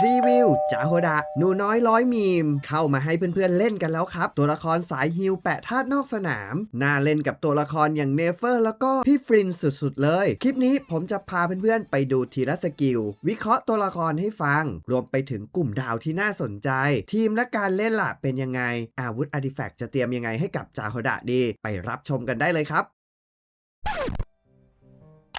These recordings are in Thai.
พรีวิวจาโฮดะหนูน้อยร้อยมีม เข้ามาให้เพื่อนๆเล่นกันแล้วครับ ตัวละครสายฮิลแปะธาตุนอกสนาม น่าเล่นกับตัวละครอย่างเนเฟอร์แล้วก็พี่ฟรินสุดๆเลย คลิปนี้ผมจะพาเพื่อนๆไปดูทีละสกิล วิเคราะห์ตัวละครให้ฟัง รวมไปถึงกลุ่มดาวที่น่าสนใจ ทีมและการเล่นล่ะเป็นยังไง อาวุธอาร์ติแฟกต์จะเตรียมยังไงให้กับจาโฮดะดี ไปรับชมกันได้เลยครับ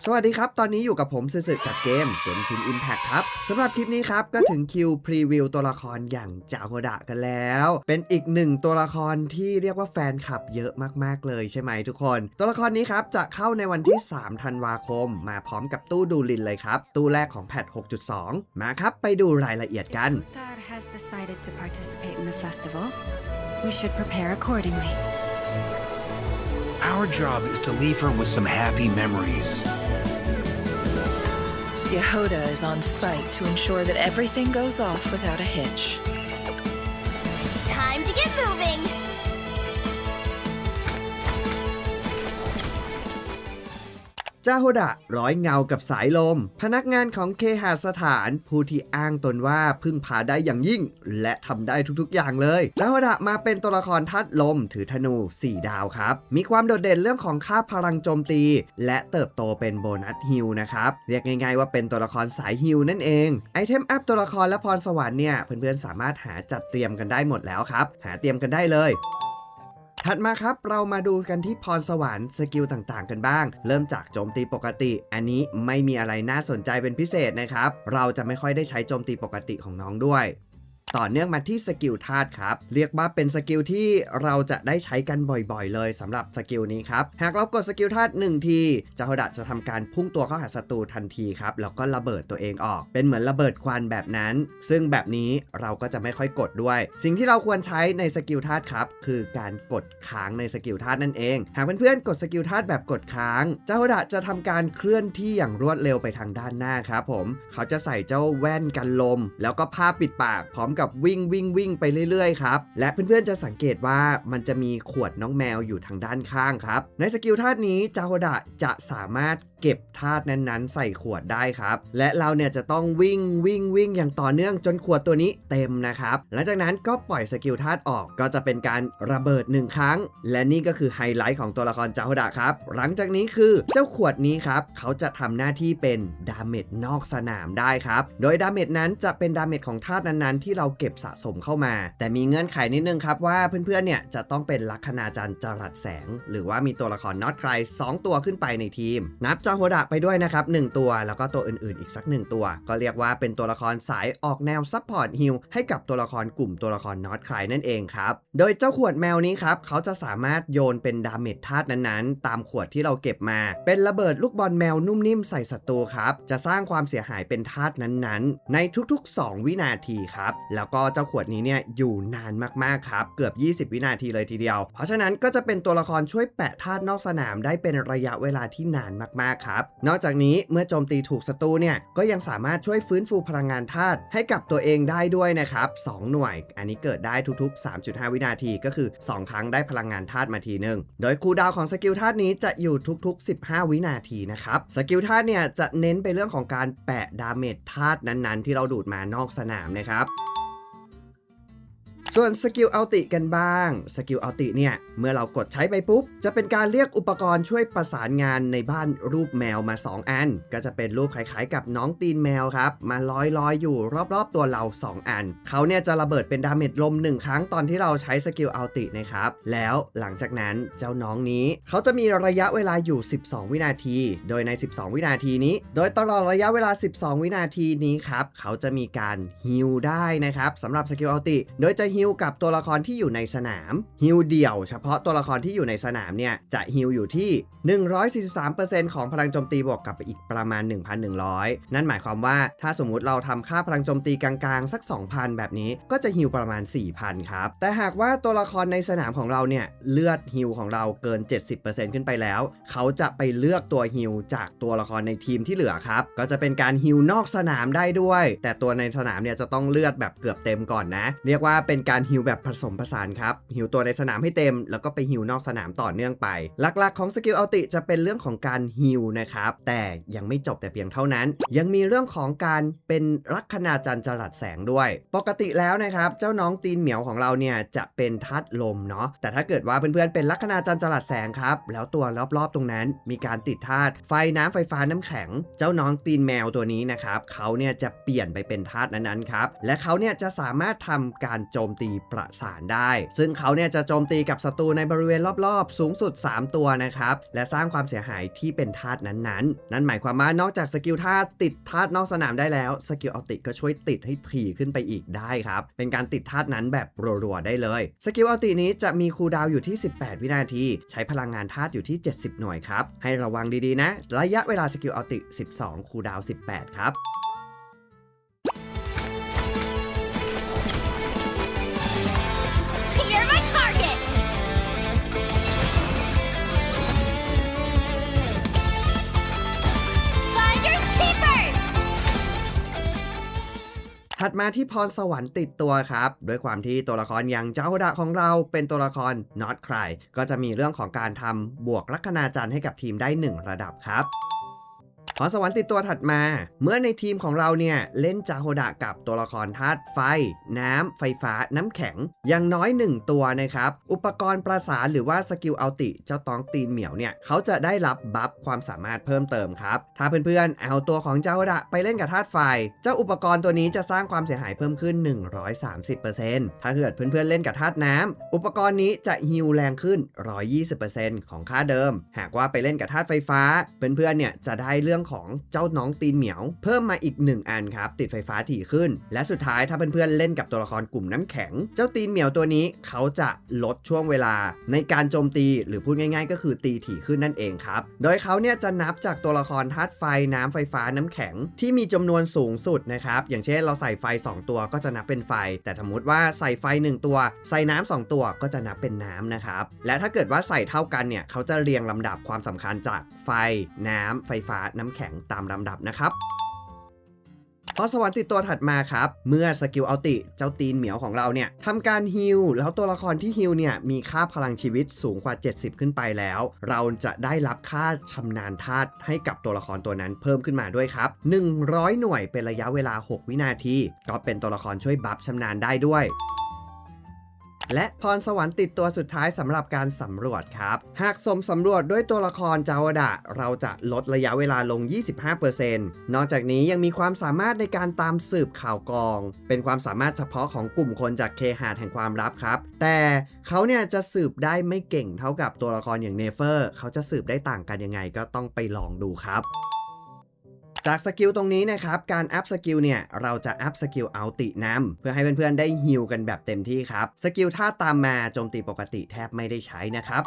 สวัสดีครับ ตอนนี้อยู่กับผมสึสึกับเกมเกมชินอิมแพคครับสำหรับคลิปนี้ครับ ก็ถึงคิวพรีวิวตัวละครอย่างจาโฮดะกันแล้ว เป็นอีกหนึ่งตัวละครที่เรียกว่าแฟนคลับเยอะมาก ๆ เลยใช่ไหมทุกคน ตัวละครนี้ครับ จะเข้าในวันที่ 3 ธันวาคม มาพร้อมกับตู้ดูลินเลยครับ ตู้แรกของแพท 6.2 มาครับไปดูรายละเอียดกัน Uthar has decided to participate in the festival. We should prepare accordingly. Our job is to leave her with some happy memories. Yehoda is on site to ensure that everything goes off without a hitch. จาโฮดะร้อยเงากับสายลม พนักงานของเคหสถาน ผู้ที่อ้างตนว่าพึ่งพาได้อย่างยิ่ง และทำได้ทุกๆอย่างเลยจาโฮดะมาเป็นตัวละครทัดลม ถือธนู 4 ดาวครับ มีความโดดเด่นเรื่องของค่าพลังโจมตี และเติบโตเป็นโบนัสฮิลนะครับ เรียกง่ายๆว่าเป็นตัวละครสายฮิลนั่นเองไอเทมอัพตัวละครและพรสวรรค์เนี่ยเพื่อนๆสามารถหาจัดเตรียมกันได้หมดแล้วครับหาเตรียมกันได้เลย ถัดมาครับเรามาดูกันที่พรสวรรค์สกิลต่างๆ กันบ้าง เริ่มจากโจมตีปกติ อันนี้ไม่มีอะไรน่าสนใจเป็นพิเศษนะครับ เราจะไม่ค่อยได้ใช้โจมตีปกติของน้องด้วย ต่อเนื่องมาที่สกิลธาตุครับ เรียกว่าเป็นสกิลที่เราจะได้ใช้กันบ่อยๆ เลยสำหรับสกิลนี้ครับ หากเรากดสกิลธาตุ1ทีจาโฮดะจะทำการพุ่งตัวเข้าหาศัตรูทันทีครับ แล้วก็ระเบิดตัวเองออก เป็นเหมือนระเบิดควันแบบนั้น ซึ่งแบบนี้เราก็จะไม่ค่อยกดด้วย สิ่งที่เราควรใช้ในสกิลธาตุครับ คือการกดค้างในสกิลธาตุนั่นเอง หากเพื่อนๆกดสกิลธาตุแบบกดค้างจาโฮดะจะทำการเคลื่อนที่อย่างรวดเร็วไปทางด้านหน้าครับผม เขาจะใส่เจ้าแว่นกันลม แล้วก็ผ้าปิดปากพร้อมกับวิ่งวิ่งวิ่งไปเรื่อยๆครับ และเพื่อนๆจะสังเกตว่ามันจะมีขวดน้องแมวอยู่ทางด้านข้างครับ ในสกิลท่านี้จาโฮดะจะสามารถ เก็บธาตุนั้นๆ ใส่ขวดได้ครับ และเราเนี่ยจะต้องวิ่งวิ่งวิ่งอย่างต่อเนื่องจนขวดตัวนี้เต็มนะครับ หลังจากนั้นก็ปล่อยสกิลธาตุออกก็จะเป็นการระเบิดหนึ่งครั้ง และนี่ก็คือไฮไลท์ของตัวละครจาฮดะครับ หลังจากนี้คือเจ้าขวดนี้ครับเขาจะทำหน้าที่เป็นดาเมจนอกสนามได้ครับ โดยดาเมจนั้นจะเป็นดาเมจของธาตุนั้นๆ ที่เราเก็บสะสมเข้ามา แต่มีเงื่อนไขนิดนึงครับว่าเพื่อนๆเนี่ยจะต้องเป็นลัคนาจันจรัสแสง หรือว่ามีตัวละครน็อตใคร2 ตัวขึ้นไปในทีม นับจาโฮดะไปด้วยนะครับ1ตัว แล้วก็ตัวอื่นๆ อีกสัก 1 ตัว ก็เรียกว่าเป็นตัวละครสายออกแนวซัพพอร์ตฮิลให้กับตัวละครกลุ่มตัวละครนอตใครนั่นเองครับ โดยเจ้าขวดแมวนี้ครับ เขาจะสามารถโยนเป็นดาเมจธาตุนั้นๆ ตามขวดที่เราเก็บมา เป็นระเบิดลูกบอลแมวนุ่มนิ่มใส่ศัตรูครับ จะสร้างความเสียหายเป็นธาตุนั้นๆ ในทุกๆ 2 วินาทีครับ แล้วก็เจ้าขวดนี้เนี่ยอยู่นานมากๆครับ เกือบ 20 วินาทีเลยทีเดียว เพราะฉะนั้นก็จะเป็นตัวละครช่วยแปะธาตุนอกสนามได้เป็นระยะเวลาที่นานมากๆครับ นอกจากนี้เมื่อโจมตีถูกศัตรูเนี่ยก็ยังสามารถช่วยฟื้นฟูพลังงานธาตุให้กับตัวเองได้ด้วยนะครับ 2 หน่วย อันนี้เกิดได้ทุกๆ 3.5 วินาทีก็คือ 2 ครั้งได้พลังงานธาตุมาทีหนึ่งโดยคูดาวของสกิลธาตุนี้จะอยู่ทุกๆ 15 วินาทีนะครับสกิลธาตุเนี่ยจะเน้นไปเรื่องของการแปะดาเมจธาตุนั้นๆ ที่เราดูดมานอกสนามนะครับ ส่วนสกิลอัลติกันบ้างสกิลอัลติเนี่ย เมื่อเรากดใช้ไปปุ๊บ จะเป็นการเรียกอุปกรณ์ช่วยประสานงานในบ้านรูปแมวมา 2 อัน ก็จะเป็นรูปคล้ายๆ กับน้องตีนแมวครับ มาลอยๆออยู่รอบๆตัวเรา 2 อัน เขาเนี่ยจะระเบิดเป็นดาเมจลม 1 ครั้งตอนที่เราใช้สกิลอัลตินะครับ แล้วหลังจากนั้นเจ้าน้องนี้ เขาจะมีระยะเวลาอยู่ 12 วินาที โดยใน 12 วินาทีนี้ โดยตลอดระยะเวลา 12 วินาทีนี้ครับเขาจะมีการฮิลได้นะครับสำหรับสกิลอัลติโดยจะฮิลกับตัวละครที่อยู่ในสนามฮิลเดี่ยวเฉพาะตัวละครที่อยู่ในสนามเนี่ยจะฮิลอยู่ที่ 143%ของพลังโจมตีบวกกับอีกประมาณ 1,100 นั่นหมายความว่าถ้าสมมุติเราทำค่าพลังโจมตีกลางๆ สัก 2,000 แบบนี้ก็จะฮิลประมาณ 4,000 ครับ แต่หากว่าตัวละครในสนามของเราเนี่ยเลือดฮิลของเราเกิน 70%ขึ้นไปแล้ว เขาจะไปเลือกตัวฮิลจากตัวละครในทีมที่เหลือครับก็จะเป็นการฮิลนอกสนามได้ด้วย แต่ตัวในสนามเนี่ยจะต้องเลือดแบบเกือบเต็มก่อนนะ เรียกว่าเป็นการฮิลแบบผสมผสานครับฮิลตัวในสนามให้เต็ม แล้วก็ไปฮิลนอกสนามต่อเนื่องไป หลักๆของสกิลอัลติจะเป็นเรื่องของการฮิลนะครับแต่ยังไม่จบแต่เพียงเท่านั้น ยังมีเรื่องของการเป็นลัคนาจันจรัสแสงด้วย ปกติแล้วนะครับ เจ้าน้องตีนเหมียวของเราเนี่ยจะเป็นธาตุลมเนาะแต่ถ้าเกิดว่าเพื่อนๆเป็นลัคนาจันจรัสแสงครับแล้วตัวรอบๆตรงนั้น มีการติดธาตุไฟน้ำไฟฟ้าน้ำแข็ง เจ้าน้องตีนแมวตัวนี้นะครับเขาเนี่ยจะเปลี่ยนไปเป็นธาตุนั้นๆครับและเขาเนี่ยจะสามารถทำการโจมตีประสานได้ ซึ่งเขาเนี่ยจะโจมตีกับศัตรูในบริเวณรอบๆ สูงสุด 3 ตัวนะครับ และสร้างความเสียหายที่เป็นธาตุนั้นๆ นั่นหมายความว่านอกจากสกิลธาตุติดธาตุนอกสนามได้แล้ว สกิลอัลติก็ช่วยติดให้ถี่ขึ้นไปอีกได้ครับ เป็นการติดธาตุนั้นแบบรัวๆได้เลย สกิลอัลตินี้จะมีคูลดาวอยู่ที่ 18 วินาที ใช้พลังงานธาตุอยู่ที่ 70 หน่วยครับ ให้ระวังดีๆนะ ระยะเวลาสกิลอัลติ 12 คูลดาว 18 ครับ ถัดมาที่พรสวรรค์ติดตัวครับ ด้วยความที่ตัวละครอย่างเจ้าดะของเราเป็นตัวละคร not cry ก็จะมีเรื่องของการทำบวกลัคนาจันทร์ให้กับทีมได้ 1 ระดับครับ พรสวรรค์ติดตัวถัดมา เมื่อในทีมของเราเนี่ย เล่นจาโฮดะกับตัวละครธาตุไฟ น้ำ ไฟฟ้า น้ำแข็ง อย่างน้อย 1 ตัวนะครับ อุปกรณ์ประสานหรือว่าสกิลเอัลติ เจ้าตองตีนเหมียวเนี่ย เขาจะได้รับบัฟความสามารถเพิ่มเติมครับ ถ้าเพื่อนๆ เอาตัวของจาโฮดะไปเล่นกับธาตุไฟ เจ้าอุปกรณ์ตัวนี้จะสร้างความเสียหายเพิ่มขึ้น 130%ถ้าเกิดเพื่อนๆเล่นกับธาตุน้ำอุปกรณ์นี้จะฮิวแรงขึ้น 120%ของค่าเดิม หากว่าไปเล่นกับธาตุไฟฟ้า เพื่อนๆเนี่ยจะได้เรื่องของเจ้าน้องตีนเหมียว เพิ่มมาอีก 1 อันครับ ติดไฟฟ้าถี่ขึ้น และสุดท้ายถ้าเพื่อนๆเล่นกับตัวละครกลุ่มน้ำแข็ง เจ้าตีนเหมียวตัวนี้เขาจะลดช่วงเวลา ในการโจมตีหรือพูดง่าย ๆ ก็คือตีถี่ขึ้นนั่นเองครับ โดยเขาเนี่ยจะนับจากตัวละครธาตุไฟน้ำไฟฟ้าน้ำแข็ง ที่มีจำนวนสูงสุดนะครับอย่างเช่นเราใส่ไฟ 2 ตัวก็จะนับเป็นไฟ แต่สมมติว่าใส่ไฟ 1 ตัว ใส่น้ำ2ตัวก็จะนับเป็นน้ำนะครับและถ้าเกิดว่าใส่เท่ากันเนี่ยเขาจะเรียงลำดับความสำคัญจากไฟ น้ำไฟฟ้าน้ำแข็งตามลำดับนะครับพอสวรรค์ติดตัวถัดมาครับ เมื่อสกิลเอัลติเจ้าตีนเหมียวของเราเนี่ยทำการฮิลแล้วตัวละครที่ฮิลเนี่ยมีค่าพลังชีวิตสูงกว่า 70 ขึ้นไปแล้ว เราจะได้รับค่าชำนาญธาตุให้กับตัวละครตัวนั้นเพิ่มขึ้นมาด้วยครับ 100 หน่วยเป็นระยะเวลา 6 วินาที ก็เป็นตัวละครช่วยบัฟชำนาญได้ด้วย และพรสวรรค์ติดตัวสุดท้ายสำหรับการสำรวจครับ หากสมสำรวจด้วยตัวละครจาวดะ เราจะลดระยะเวลาลง 25%นอกจากนี้ยังมีความสามารถในการตามสืบข่าวกอง เป็นความสามารถเฉพาะของกลุ่มคนจากเคหาแห่งความลับครับ แต่เขาเนี่ยจะสืบได้ไม่เก่งเท่ากับตัวละครอย่างเนเฟอร์ เขาจะสืบได้ต่างกันยังไงก็ต้องไปลองดูครับ จากสกิลตรงนี้นะครับ การอัพสกิลเนี่ย เราจะอัพสกิลเอาตินำเพื่อให้เพื่อนๆได้ฮิลกันแบบเต็มที่ครับ สกิลท่าตามมาโจมตีปกติแทบไม่ได้ใช้นะครับ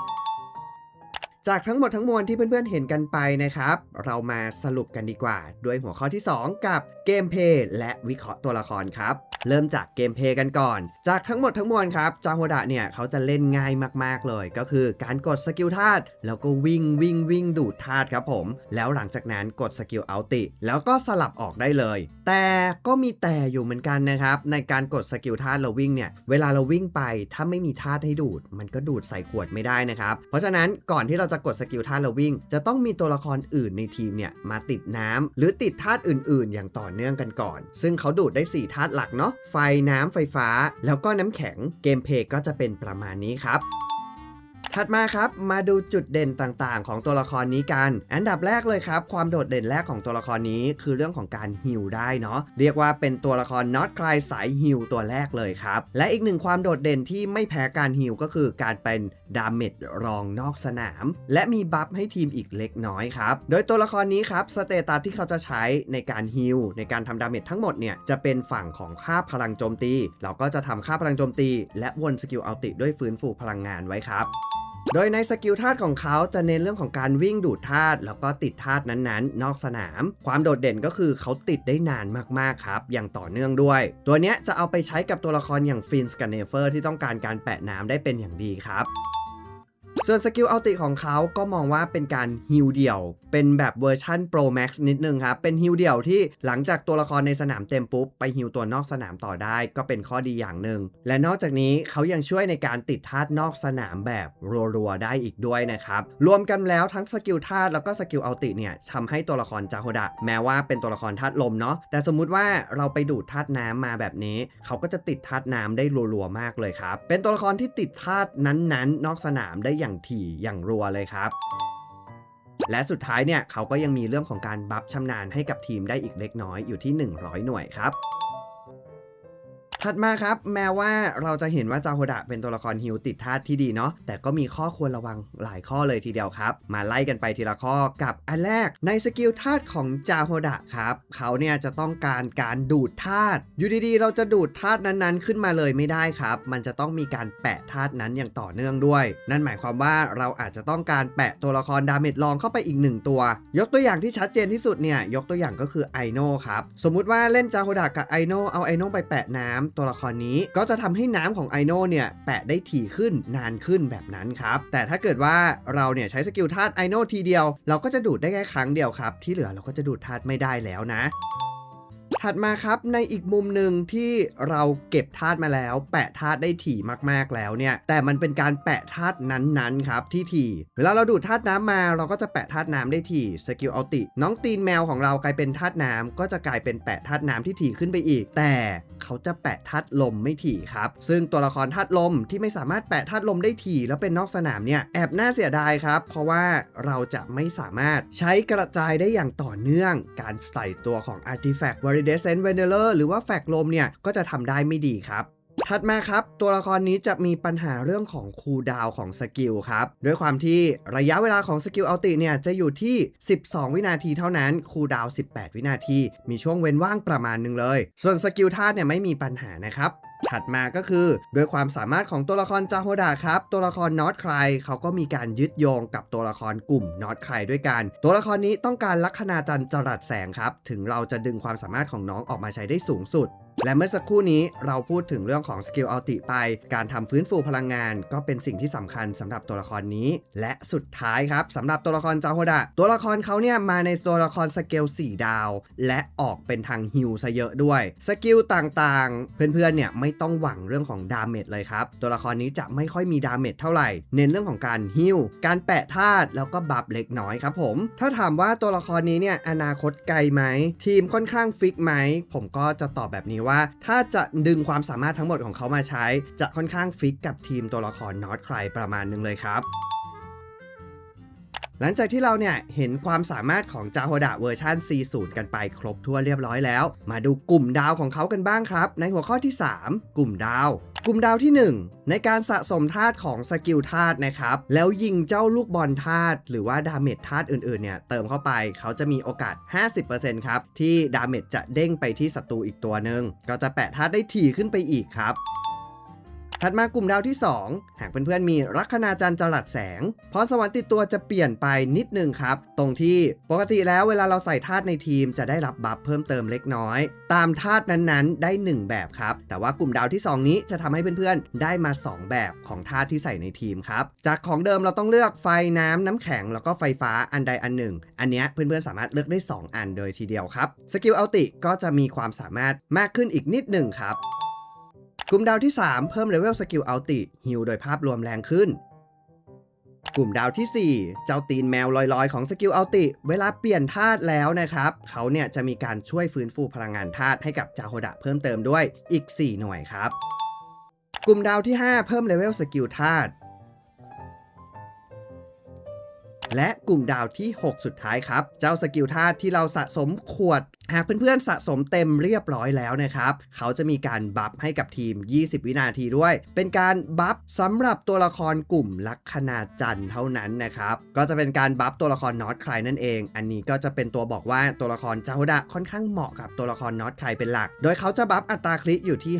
จากทั้งหมดทั้งมวลที่เพื่อนๆเห็นกันไปนะครับ เรามาสรุปกันดีกว่า ด้วยหัวข้อที่ 2 กับเกมเพย์และวิเคราะห์ตัวละครครับ เริ่มจากเกมเพย์กันก่อน จากทั้งหมดทั้งมวลครับจาโฮดะเนี่ยเขาจะเล่นง่ายมากๆเลย ก็คือการกดสกิลธาตุแล้วก็วิ่งวิ่งวิ่งดูดธาตุครับผม แล้วหลังจากนั้นกดสกิลเอัลติ แล้วก็สลับออกได้เลย แต่ก็มีแต่อยู่เหมือนกันนะครับ ในการกดสกิลธาตุเราวิ่งเนี่ยเวลาเราวิ่งไปถ้าไม่มีธาตุให้ดูด มันก็ดูดใส่ขวดไม่ได้นะครับเพราะฉะนั้นก่อนที่เราจะกดสกิลท่าตุเราวิ่ง จะต้องมีตัวละครอื่นในทีมเนี่ยมาติดน้ำหรือติดธาตุอื่น ๆ อย่างต่อเนื่องกันก่อน ซึ่งเขาดูดได้ 4 ธาตุหลักเนาะไฟน้ำไฟฟ้า แล้วก็น้ำแข็งเกมเพลย์ก็จะเป็นประมาณนี้ครับ ถัดมาครับมาดูจุดเด่นต่างๆ ของตัวละครนี้กัน อันดับแรกเลยครับ ความโดดเด่นแรกของตัวละครนี้คือเรื่องของการฮิลได้เนาะเรียกว่าเป็นตัวละครน็อตคลายสายฮิลตัวแรกเลยครับ และอีกหนึ่งความโดดเด่นที่ไม่แพ้การฮิลก็คือการเป็นดาเมจรองนอกสนาม และมีบัฟให้ทีมอีกเล็กน้อยครับ โดยตัวละครนี้ครับสเตตัสที่เขาจะใช้ในการฮิลในการทำดาเมจทั้งหมดเนี่ยจะเป็นฝั่งของค่าพลังโจมตี เราก็จะทำค่าพลังโจมตี และวนสกิลอัลติด้วยฟื้นฟูพลังงานไว้ครับ โดยในสกิลธาตุของเขาจะเน้นเรื่องของการวิ่งดูดธาตุแล้วก็ติดธาตุนั้นๆ นอกสนาม ความโดดเด่นก็คือเขาติดได้นานมากๆครับ อย่างต่อเนื่องด้วย ตัวเนี้ยจะเอาไปใช้กับตัวละครอย่างฟินสกับเนเฟอร์ที่ต้องการการแปะน้ำได้เป็นอย่างดีครับ ส่วนสกิลอัลติของเขาก็มองว่าเป็นการฮิลเดี่ยว เป็นแบบเวอร์ชั่น Pro Max นิดนึงครับ เป็นฮิลเดี่ยวที่หลังจากตัวละครในสนามเต็มปุ๊บ ไปฮิลตัวนอกสนามต่อได้ก็เป็นข้อดีอย่างหนึ่ง และนอกจากนี้เขายังช่วยในการติดธาตุนอกสนามแบบรัวๆได้อีกด้วยนะครับ รวมกันแล้วทั้งสกิลธาตุแล้วก็สกิลอัลติเนี่ยทำให้ตัวละครจาโฮดะแม้ว่าเป็นตัวละครธาตุลมเนาะแต่สมมุติว่าเราไปดูดธาตุน้ำมาแบบนี้ เขาก็จะติดธาตุน้ำได้รัวๆมากเลยครับเป็นตัวละครที่ติดธาตุนั้นๆ นอกสนามได้อย่างถี่อย่างรัวเลยครับ และสุดท้ายเนี่ยเขาก็ยังมีเรื่องของการบัฟชำนาญให้กับทีมได้อีกเล็กน้อยอยู่ที่ 100 หน่วยครับ ถัดมาครับแม้ว่าเราจะเห็นว่าจาโฮดะเป็นตัวละครฮิวติดธาตุที่ดีเนาะแต่ก็มีข้อควรระวังหลายข้อเลยทีเดียวครับ มาไล่กันไปทีละข้อกับอันแรกในสกิลธาตุของจาโฮดะครับเขาเนี่ยจะต้องการการดูดธาตุอยู่ดีๆ เราจะดูดธาตุนั้นๆ ขึ้นมาเลยไม่ได้ครับ มันจะต้องมีการแปะธาตุนั้นอย่างต่อเนื่องด้วย นั่นหมายความว่าเราอาจจะต้องการแปะตัวละครดาเมจลองเข้าไปอีกหนึ่งตัว ยกตัวอย่างที่ชัดเจนที่สุดเนี่ยยกตัวอย่างก็คือไอโนครับสมมุติว่าเล่นจาโฮดะกับไอโนเอาไอโนไปแปะน้ำตัวละครนี้ ก็จะทำให้น้ำของไอโนเนี่ยแปะได้ถี่ขึ้นนานขึ้นแบบนั้นครับ แต่ถ้าเกิดว่าเราเนี่ยใช้สกิลธาตุไอโนทีเดียว เราก็จะดูดได้แค่ครั้งเดียวครับ ที่เหลือเราก็จะดูดธาตุไม่ได้แล้วนะ ถัดมาครับในอีกมุมหนึ่งที่เราเก็บธาตุมาแล้ว แปะธาตุได้ถี่มากๆแล้วเนี่ย แต่มันเป็นการแปะธาตุนั้นๆครับที่ถี่เวลาเราดูดธาตุน้ำมาเราก็จะแปะธาตุน้ำได้ถี่สกิลอัลติ น้องตีนแมวของเรากลายเป็นธาตุน้ำก็จะกลายเป็นแปะธาตุน้ำที่ถี่ขึ้นไปอีก แต่เขาจะแปะธาตุลมไม่ถี่ครับ ซึ่งตัวละครธาตุลมที่ไม่สามารถแปะธาตุลมได้ถี่แล้วเป็นนอกสนามเนี่ยแอบน่าเสียดายครับ เพราะว่าเราจะไม่สามารถใช้กระจายได้อย่างต่อเนื่อง การใส่ตัวของอาร์ติแฟกต์ Artifact Validescent Vanilla หรือว่าแฟกลมเนี่ย ก็จะทำได้ไม่ดีครับถัดมาครับ ตัวละครนี้จะมีปัญหาเรื่องของคูลดาวของสกิลครับ ด้วยความที่ระยะเวลาของสกิลอัลติเนี่ย จะอยู่ที่ 12 วินาทีเท่านั้นคูลดาว 18 วินาที มีช่วงเว้นว่างประมาณหนึงเลย ส่วนสกิลธาตุเนี่ยไม่มีปัญหานะครับ ถัดมาก็คือด้วยความสามารถของตัวละครจาโฮดะครับ ตัวละครนอตใครเขาก็มีการยึดโยงกับตัวละครกลุ่มนอตใครด้วยกัน ตัวละครนี้ต้องการลัคนาจันจรัสแสงครับ ถึงเราจะดึงความสามารถของน้องออกมาใช้ได้สูงสุดและเมื่อสักครู่นี้เราพูดถึงเรื่องของสกิลอัลติไป การทำฟื้นฟูพลังงานก็เป็นสิ่งที่สำคัญสำหรับตัวละครนี้ และสุดท้ายครับสำหรับตัวละครจาโฮดะตัวละครเขาเนี่ยมาในตัวละครสเกล4 ดาว และออกเป็นทางฮิลซะเยอะด้วย สกิลต่างๆ เพื่อนๆเนี่ยไม่ต้องหวังเรื่องของดาเมจเลยครับ ตัวละครนี้จะไม่ค่อยมีดาเมจเท่าไหร่ เน้นเรื่องของการฮิวการแปะธาตุแล้วก็บัฟเล็กน้อยครับผม ถ้าถามว่าตัวละครนี้เนี่ยอนาคตไกลไหม ทีมค่อนข้างฟิกไหม ผมก็จะตอบแบบนี้ว่า ถ้าจะดึงความสามารถทั้งหมดของเขามาใช้ จะค่อนข้างฟิกกับทีมตัวละครนอตใครประมาณหนึงเลยครับ หลังจากที่เราเนี่ยเห็นความสามารถของจาโฮดะเวอร์ชัน C0 กันไปครบทั่วเรียบร้อยแล้ว มาดูกลุ่มดาวของเขากันบ้างครับ ในหัวข้อที่ 3 กลุ่มดาว กลุ่มดาวที่ 1 ในการสะสมธาตุของสกิลธาตุนะครับ แล้วยิงเจ้าลูกบอลธาตุหรือว่าดาเมจธาตุอื่นๆเนี่ยเติมเข้าไปเขาจะมีโอกาส 50%ครับที่ดาเมจจะเด้งไปที่ศัตรูอีกตัวหนึ่งก็จะแปะธาตุได้ถี่ขึ้นไปอีกครับ ถัดมากลุ่มดาวที่ 2 หากเพื่อนๆมีลัคนาจันทร์จรัสแสงพรสวรรค์ติดตัวจะเปลี่ยนไปนิดนึงครับ ตรงที่ปกติแล้วเวลาเราใส่ธาตุในทีมจะได้รับบัฟเพิ่มเติมเล็กน้อย ตามธาตุนั้นๆ ได้ 1 แบบครับ แต่ว่ากลุ่มดาวที่ 2 นี้จะทำให้เพื่อนๆ ได้มา 2 แบบของธาตุที่ใส่ในทีมครับ จากของเดิมเราต้องเลือกไฟน้ำน้ำแข็งแล้วก็ไฟฟ้าอันใดอันหนึ่ง อันนี้เพื่อนๆสามารถเลือกได้ 2 อันโดยทีเดียวครับ สกิลอัลติก็จะมีความสามารถมากขึ้นอีกนิดหนึ่งครับ กลุ่มดาวที่ 3 เพิ่มเลเวลสกิลอัลติฮิลโดยภาพรวมแรงขึ้น กลุ่มดาวที่ 4 เจ้าตีนแมวลอยๆ ของสกิลอัลติ เวลาเปลี่ยนธาตุแล้วนะครับ เขาเนี่ยจะมีการช่วยฟื้นฟูพลังงานธาตุให้กับจาโฮดะเพิ่มเติมด้วยอีก 4 หน่วยครับ กลุ่มดาวที่ 5 เพิ่มเลเวลสกิลธาตุ และกลุ่มดาวที่ 6 สุดท้ายครับ เจ้าสกิลธาตุที่เราสะสมขวด หากเพื่อนๆสะสมเต็มเรียบร้อยแล้วนะครับ เขาจะมีการบัฟให้กับทีม 20 วินาทีด้วย เป็นการบัฟสำหรับตัวละครกลุ่มลัคนาจันทร์เท่านั้นนะครับ ก็จะเป็นการบัฟตัวละครนอตใครนั่นเอง อันนี้ก็จะเป็นตัวบอกว่าตัวละครเจ้าดะค่อนข้างเหมาะกับตัวละครนอตใครเป็นหลัก โดยเขาจะบัฟอัตราคลิอยู่ที่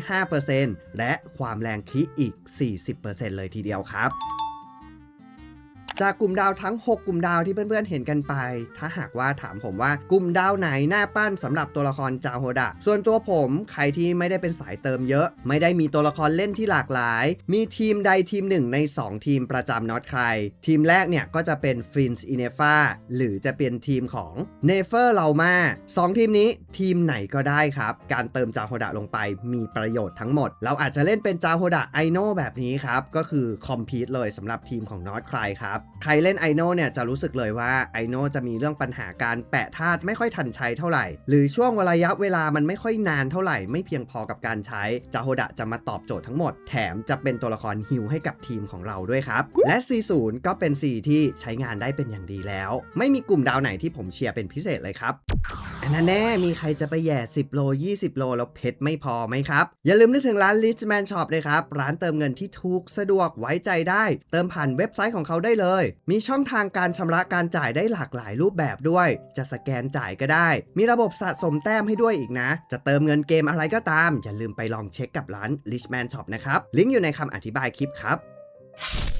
5%และความแรงคลิอีก 40%เลยทีเดียวครับ จากกลุ่มดาวทั้ง 6 กลุ่มดาวที่เพื่อนๆเห็นกันไป ถ้าหากว่าถามผมว่ากลุ่มดาวไหนหน้าปั้นสำหรับตัวละครจาโฮดะ ส่วนตัวผมใครที่ไม่ได้เป็นสายเติมเยอะ ไม่ได้มีตัวละครเล่นที่หลากหลาย มีทีมใดทีมหนึ่งใน 2 ทีมประจำน็อตใคร ทีมแรกเนี่ยก็จะเป็นฟินส์อินเนฟาหรือจะเป็นทีมของเนเฟอร์เรามาสองทีมนี้ทีมไหนก็ได้ครับ การเติมจาโฮดะลงไปมีประโยชน์ทั้งหมด เราอาจจะเล่นเป็นจาโฮดะไอโนแบบนี้ครับ ก็คือคอมพีตเลยสำหรับทีมของน็อตใครครับใครเล่นไอโนเนี่ยจะรู้สึกเลยว่าไอโนจะมีเรื่องปัญหาการแปะธาตุไม่ค่อยทันใช้เท่าไหร่ หรือช่วงระยะเวลามันไม่ค่อยนานเท่าไหร่ ไม่เพียงพอกับการใช้จาโฮดะจะมาตอบโจทย์ทั้งหมด แถมจะเป็นตัวละครฮิวให้กับทีมของเราด้วยครับ และ C0 ก็เป็น C ที่ใช้งานได้เป็นอย่างดีแล้ว ไม่มีกลุ่มดาวไหนที่ผมเชียร์เป็นพิเศษเลยครับอันนั้นแน่มีใครจะไปแย่ 10 โล 20 โล แล้วเพชรไม่พอไหมครับ อย่าลืมนึกถึงร้าน Richman Shop เลยครับ ร้านเติมเงินที่ถูกสะดวกไว้ใจได้ เติมผ่านเว็บไซต์ของเขาได้เลยมีช่องทางการชำระการจ่ายได้หลากหลายรูปแบบด้วย จะสแกนจ่ายก็ได้ มีระบบสะสมแต้มให้ด้วยอีกนะ จะเติมเงินเกมอะไรก็ตาม อย่าลืมไปลองเช็คกับร้าน Richman Shop นะครับ ลิงก์อยู่ในคำอธิบายคลิปครับ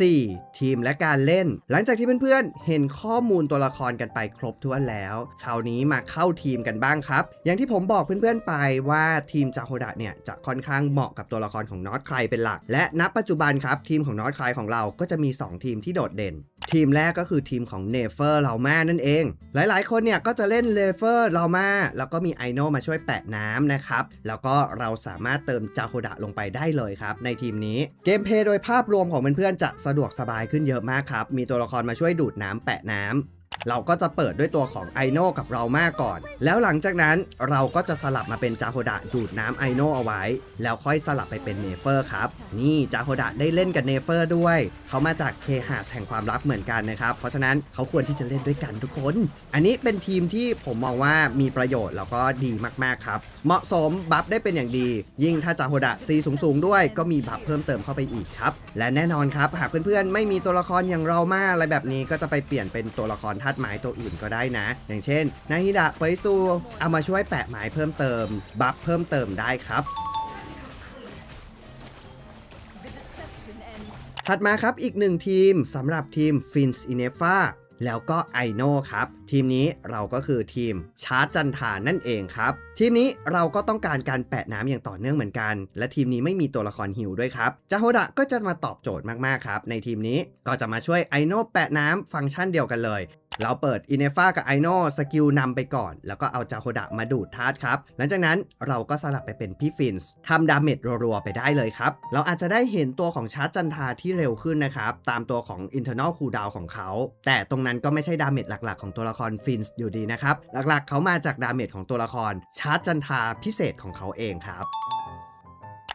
4. ทีมและการเล่น หลังจากที่เพื่อนๆ เห็นข้อมูลตัวละครกันไปครบถ้วนแล้ว คราวนี้มาเข้าทีมกันบ้างครับ อย่างที่ผมบอกเพื่อนๆไปว่าทีมจาโฮดะเนี่ยจะค่อนข้างเหมาะกับตัวละครของนอตใครเป็นหลัก และณปัจจุบันครับทีมของนอตใครของเราก็จะมี 2 ทีมที่โดดเด่น ทีมแรกก็คือทีมของเนเฟอร์เรามานั่นเอง หลายๆ คนเนี่ยก็จะเล่นเลเฟอร์เรามาแล้วก็มีไอโนมาช่วยแปะน้ำนะครับ แล้วก็เราสามารถเติมจาโคดะลงไปได้เลยครับ ในทีมนี้เกมเพย์โดยภาพรวมของเพื่อนๆจะสะดวกสบายขึ้นเยอะมากครับ มีตัวละครมาช่วยดูดน้ำแปะน้ำ เราก็จะเปิดด้วยตัวของไอโน่กับเรามาก่อน แล้วหลังจากนั้นเราก็จะสลับมาเป็นจาโฮดะดูดน้ำไอโน่เอาไว้ แล้วค่อยสลับไปเป็นเนเฟอร์ครับ นี่จาโฮดะได้เล่นกับเนเฟอร์ด้วย เขามาจากเคหาสแห่งความรักเหมือนกันนะครับ เพราะฉะนั้นเขาควรที่จะเล่นด้วยกันทุกคน อันนี้เป็นทีมที่ผมมองว่ามีประโยชน์แล้วก็ดีมากๆครับ เหมาะสมบัฟได้เป็นอย่างดี ยิ่งถ้าจาโฮดะซีสูงๆด้วย ก็มีบัฟเพิ่มเติมเข้าไปอีกครับ และแน่นอนครับหากเพื่อนๆไม่มีตัวละครอย่างเรามากอะไรแบบนี้ก็จะไปเปลี่ยนเป็นตัวละครธาตุไม้ตัวอื่นก็ได้นะ อย่างเช่น นาฮิดะเปยซูเอามาช่วยแปะไม้เพิ่มเติม บัฟเพิ่มเติมได้ครับถัดมาครับอีกหนึ่งทีมสำหรับทีม f i n s i n e f a แล้วก็ i n o ครับ ทีมนี้เราก็คือทีมชาร์จจันทานั่นเองครับ ทีมนี้เราก็ต้องการการแปะน้ำอย่างต่อเนื่องเหมือนกัน และทีมนี้ไม่มีตัวละครฮิวด้วยครับจาโฮดะก็จะมาตอบโจทย์มากๆครับ ในทีมนี้ก็จะมาช่วย i n o แปะน้ำฟังก์ชันเดียวกันเลย เราเปิดอินเนฟากับไอโนสกิลนำไปก่อน แล้วก็เอาจาโฮดะมาดูดธาตุครับ หลังจากนั้นเราก็สลับไปเป็นพี่ฟินส์ทำดาเมจรัวๆไปได้เลยครับ เราอาจจะได้เห็นตัวของชาร์จจันทาที่เร็วขึ้นนะครับ ตามตัวของ internal cooldown ของเขา แต่ตรงนั้นก็ไม่ใช่ดาเมจหลักๆ ของตัวละครฟินส์อยู่ดีนะครับ หลักๆ เขามาจากดาเมจของตัวละครชาร์จจันทาพิเศษของเขาเองครับ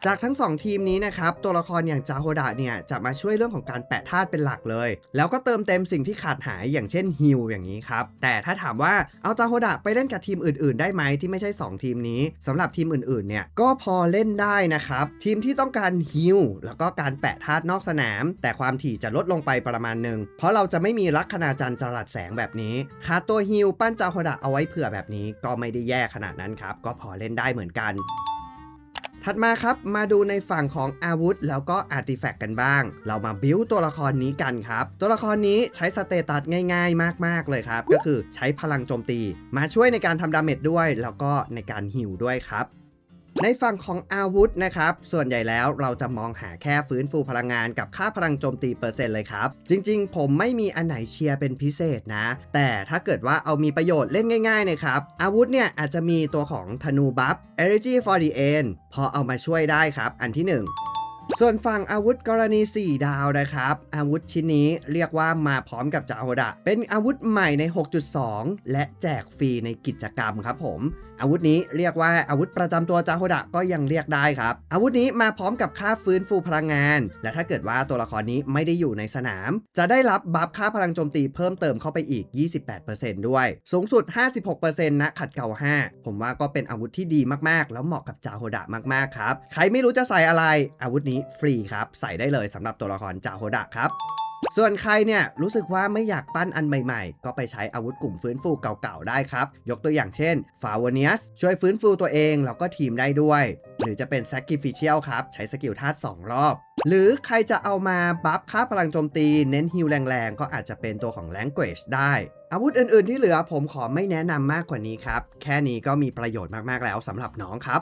จากทั้ง 2 ทีมนี้นะครับ ตัวละครอย่างจาโฮดะเนี่ยจะมาช่วยเรื่องของการแปะธาตุเป็นหลักเลย แล้วก็เติมเต็มสิ่งที่ขาดหายอย่างเช่นฮิลอย่างนี้ครับ แต่ถ้าถามว่าเอาจาโฮดะไปเล่นกับทีมอื่นๆ ได้ไหมที่ไม่ใช่ 2 ทีมนี้สำหรับทีมอื่นๆเนี่ยก็พอเล่นได้นะครับ ทีมที่ต้องการฮิลแล้วก็การแปะธาตุนอกสนาม แต่ความถี่จะลดลงไปประมาณหนึ่งเพราะเราจะไม่มีลัคนาจันจรัสแสงแบบนี้คาตัวฮิลปั้นจาโฮดะเอาไว้เผื่อแบบนี้ก็ไม่ได้แย่ขนาดนั้นครับก็พอเล่นได้เหมือนกัน ถัดมาครับมาดูในฝั่งของอาวุธ แล้วก็อาร์ติแฟกต์กันบ้าง เรามาบิวตัวละครนี้กันครับ ตัวละครนี้ใช้สเตตัสง่ายๆ มากๆเลยครับ ก็คือใช้พลังโจมตี มาช่วยในการทำดาเมจด้วย แล้วก็ในการฮิวด้วยครับ ในฝั่งของอาวุธนะครับ ส่วนใหญ่แล้วเราจะมองหาแค่ฟื้นฟูพลังงานกับค่าพลังโจมตีเปอร์เซ็นต์เลยครับ จริงๆ ผมไม่มีอันไหนเชียร์เป็นพิเศษนะ แต่ถ้าเกิดว่าเอามีประโยชน์เล่นง่ายๆนะครับ อาวุธเนี่ยอาจจะมีตัวของธนูบัฟ Energy for the End พอเอามาช่วยได้ครับ อันที่ 1 ส่วนฝั่งอาวุธกรณี 4 ดาวนะครับ อาวุธชิ้นนี้เรียกว่ามาพร้อมกับจาโฮดะ เป็นอาวุธใหม่ใน 6.2 และแจกฟรีในกิจกรรมครับผม อาวุธนี้เรียกว่าอาวุธประจำตัวจาโฮดะก็ยังเรียกได้ครับ อาวุธนี้มาพร้อมกับค่าฟื้นฟูพลังงาน และถ้าเกิดว่าตัวละครนี้ไม่ได้อยู่ในสนาม จะได้รับบัฟค่าพลังโจมตีเพิ่มเติมเข้าไปอีก 28%ด้วย สูงสุด 56%นะขัดเกลา5 ผมว่าก็เป็นอาวุธที่ดีมากๆ แล้วเหมาะกับจาโฮดะมากๆครับ ใครไม่รู้จะใส่อะไร อาวุธนี้ฟรีครับ ใส่ได้เลยสำหรับตัวละครจาโฮดะครับส่วนใครเนี่ยรู้สึกว่าไม่อยากปั้นอันใหม่ๆ ก็ไปใช้อาวุธกลุ่มฟื้นฟูเก่าๆ ได้ครับ ยกตัวอย่างเช่นฟาวเนียสช่วยฟื้นฟูตัวเอง แล้วก็ทีมได้ด้วย หรือจะเป็น Sacrificial ครับ ใช้สกิลธาตุ2รอบ หรือใครจะเอามาบัฟค่าพลังโจมตี เน้นฮิลแรงๆ ก็อาจจะเป็นตัวของ Language ได้อาวุธอื่นๆที่เหลือผมขอไม่แนะนำมากกว่านี้ครับ แค่นี้ก็มีประโยชน์มากๆแล้วสำหรับน้องครับ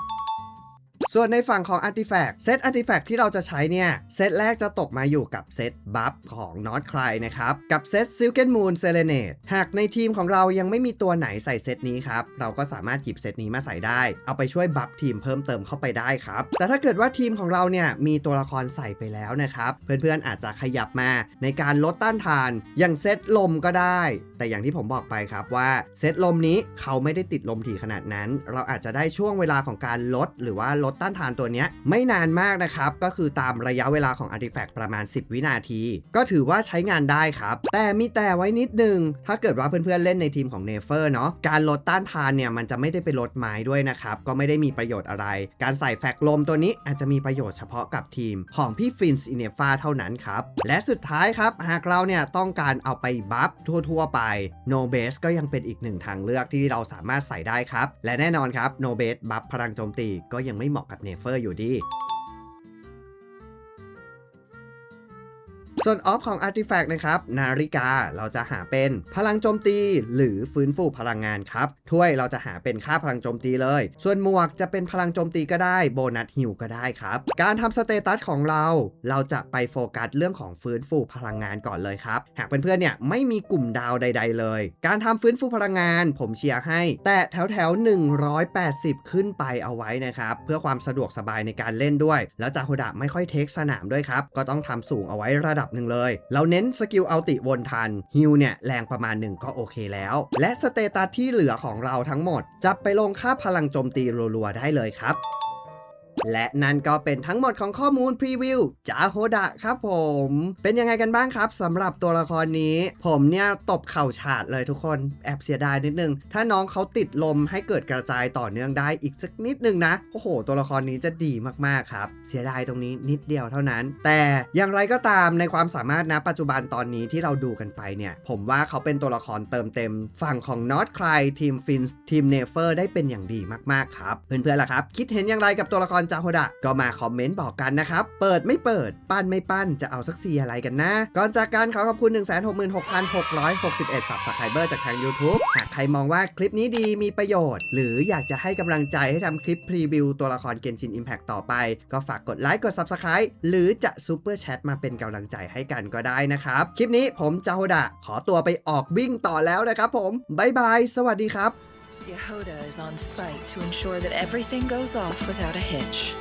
ส่วนในฝั่งของ Artifact เซต Artifact ที่เราจะใช้เนี่ย เซตแรกจะตกมาอยู่กับเซตบัฟของ Not Cry นะครับ กับเซต Silken Moon Serenade หากในทีมของเรายังไม่มีตัวไหนใส่เซตนี้ครับ เราก็สามารถหยิบเซตนี้มาใส่ได้ เอาไปช่วยบัฟทีมเพิ่มเติมเข้าไปได้ครับ แต่ถ้าเกิดว่าทีมของเราเนี่ยมีตัวละครใส่ไปแล้วนะครับ เพื่อนๆอาจจะขยับมาในการลดต้านทาน อย่างเซตลมก็ได้แต่อย่างที่ผมบอกไปครับว่าเซตลมนี้เขาไม่ได้ติดลมถี่ขนาดนั้น เราอาจจะได้ช่วงเวลาของการลด หรือว่าลดต้านทานตัวนี้ไม่นานมากนะครับ ก็คือตามระยะเวลาของ Artifact ประมาณ 10 วินาที ก็ถือว่าใช้งานได้ครับ แต่มีแต่ไว้นิดนึง ถ้าเกิดว่าเพื่อนๆเล่นในทีมของเนเฟอร์เนาะการลดต้านทานเนี่ยมันจะไม่ได้ไปลดไม้ด้วยนะครับก็ไม่ได้มีประโยชน์อะไร การใส่แฟกลมตัวนี้อาจจะมีประโยชน์เฉพาะกับทีมของพี่ฟินส์อินเนฟาเท่านั้นครับและสุดท้ายครับหากเราเนี่ยต้องการเอาไปบัฟทั่วๆไป No Base ก็ยังเป็นอีกหนึ่งทางเลือกที่เราสามารถใส่ได้ครับ และแน่นอนครับ No Base บัฟพลังโจมตีก็ยังไม่เหมาะกับเนเฟอร์อยู่ดี ส่วนออฟของ Artifact นะครับ นาฬิกาเราจะหาเป็นพลังโจมตี หรือฟื้นฟูพลังงานครับ ถ้วยเราจะหาเป็นค่าพลังโจมตีเลย ส่วนหมวกจะเป็นพลังโจมตีก็ได้โบนัสฮิวก็ได้ครับ การทำสเตตัสของเรา เราจะไปโฟกัสเรื่องของฟื้นฟูพลังงานก่อนเลยครับ หากเพื่อนๆเนี่ยไม่มีกลุ่มดาวใด ๆ เลย การทำฟื้นฟูพลังงาน ผมเชียร์ให้ แต่แถวแถวๆ180 ขึ้นไปเอาไว้นะครับเพื่อความสะดวกสบายในการเล่นด้วย แล้วจาโฮดะไม่ค่อยเทคสนามด้วยครับก็ต้องทำสูงเอาไว้ระดับหนึ่งเลย เราเน้นสกิลอัลติวนทันฮิวเนี่ยแรงประมาณหนึ่งก็โอเคแล้ว และสเตตัสที่เหลือของเราทั้งหมด จะไปลงค่าพลังโจมตีรัวๆได้เลยครับ และนั่นก็เป็นทั้งหมดของข้อมูลพรีวิวจาโฮดะครับผม เป็นยังไงกันบ้างครับสำหรับตัวละครนี้ ผมเนี่ยตบเข่าฉาดเลยทุกคนแอบเสียดายนิดนึง ถ้าน้องเขาติดลมให้เกิดกระจายต่อเนื่องได้อีกสักนิดนึงนะโอ้โห ตัวละครนี้จะดีมากๆครับ เสียดายตรงนี้นิดเดียวเท่านั้น แต่อย่างไรก็ตามในความสามารถนะปัจจุบันตอนนี้ที่เราดูกันไปเนี่ย ผมว่าเขาเป็นตัวละครเติมเต็ม ฝั่งของนอตคลายทีมฟินส์ทีมเนเฟอร์ได้เป็นอย่างดีมากๆครับเพื่อนๆล่ะครับ คิดเห็นอย่างไรกับตัวละครจาโฮดะก็มาคอมเมนต์บอกกันนะครับ เปิดไม่เปิด ปั้นไม่ปั้นจะเอาสักสีอะไรกันนะ ก่อนจากการขอขอบคุณ 166,661 สับสไครเบอร์จากทาง YouTube หากใครมองว่าคลิปนี้ดีมีประโยชน์ หรืออยากจะให้กำลังใจให้ทำคลิปพรีวิวตัวละครเกนชิน Impact ต่อไป ก็ฝากกดไลค์กด Subscribe หรือจะซูเปอร์แชทมาเป็นกำลังใจให้กันก็ได้นะครับ คลิปนี้ผมจาโฮดะขอตัวไปออกวิ่งต่อแล้วนะครับผมบายบาย สวัสดีครับ Yehoda is on site to ensure that everything goes off without a hitch.